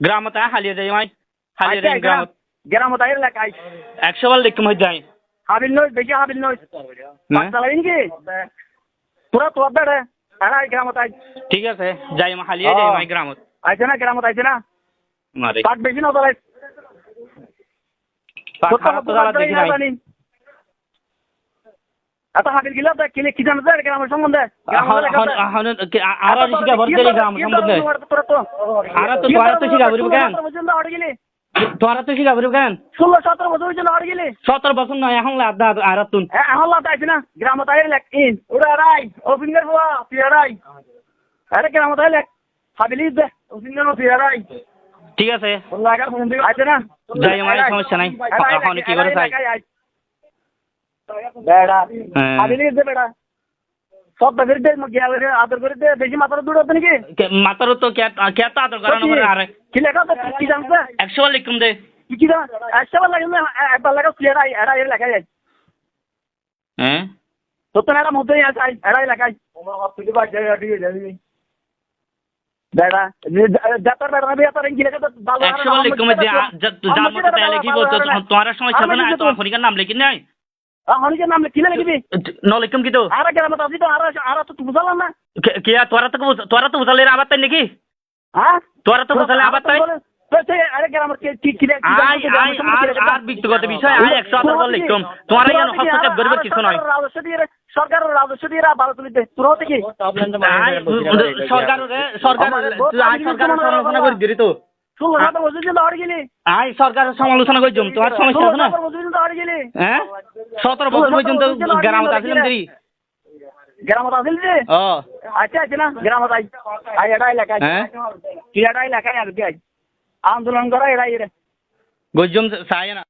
গ্রামত আয় হালিয়ে যাই মাই হালিয়ে যাই গ্রামত গ্রামত আইর এলাকায় একশো বার লিখম হয়ে যায় হাবিল নয় বেশি হাবিল নয় চালাই নাকি তোরা তোর বেড়ে হ্যাঁ গ্রামত আই ঠিক আছে যাই মা হালিয়ে যাই মাই গ্রামত আইছে না গ্রামত আইছে না মারে পাট বেশি না তোলাই খারাপ তো দেখি নাই তো শিখা কেন? ষোলো সতেরো বছর হয়েছিল গেলি। সতেরো বছর নয় এখন লাভ আর তুন। এখন আইছে না। লেখ ইন। ওরা রাই ওপিঙ্গার বাবা তুই রাই। আরে লেখ হাবিলি দে ওপিঙ্গার তুই রাই। ঠিক আছে। আইছে না? যাই আমার সমস্যা নাই। এখন কি করে বেড়া। হাবিলি দে বেড়া। সব বের দে গিয়া আদর করে দে বেশি মাথার দূর হতো নাকি? মাতারও তো কেতা আদর করানো করে আরে? কি লেখা তো কি জানছে একশো বার লিখুম দে। কি কি জান? একটা বার লাগে না একবার লাগা ক্লিয়ার আই এরা এর লেখা যায় তো তো এরা মধ্যে আছে। আই এরা লেখাই বেড়া। যাতার বেড়া না যাতার কি লেখা তো মতো তো না তো নাম লিখি নাই হনিকে কি লিখবি ন লিখুম কি তো আর গ্রামে আসি তো আর আর তো বুঝালাম না কে তোরা তো তোরা তো বুঝালে আবার তাই নাকি হ্যাঁ তোরা তো বুঝালে আবার রাজস্ব দিয়ে দিয়ে তোর সরকার করে তো। আই সরকার সমালোচনা করে জম তোমার সমস্যা না। হ্যাঁ সতেরো বছর পর্যন্ত গ্রামত আসলেন তুই গ্রামত আসিল যে? আচ্ছা আছে না গ্রামত আই আই এটা এলাকায় হ্যাঁ? তুই এটা এলাকায় আর কি আই। আন্দোলন করা এটাই রে। গজ্জম চাই না।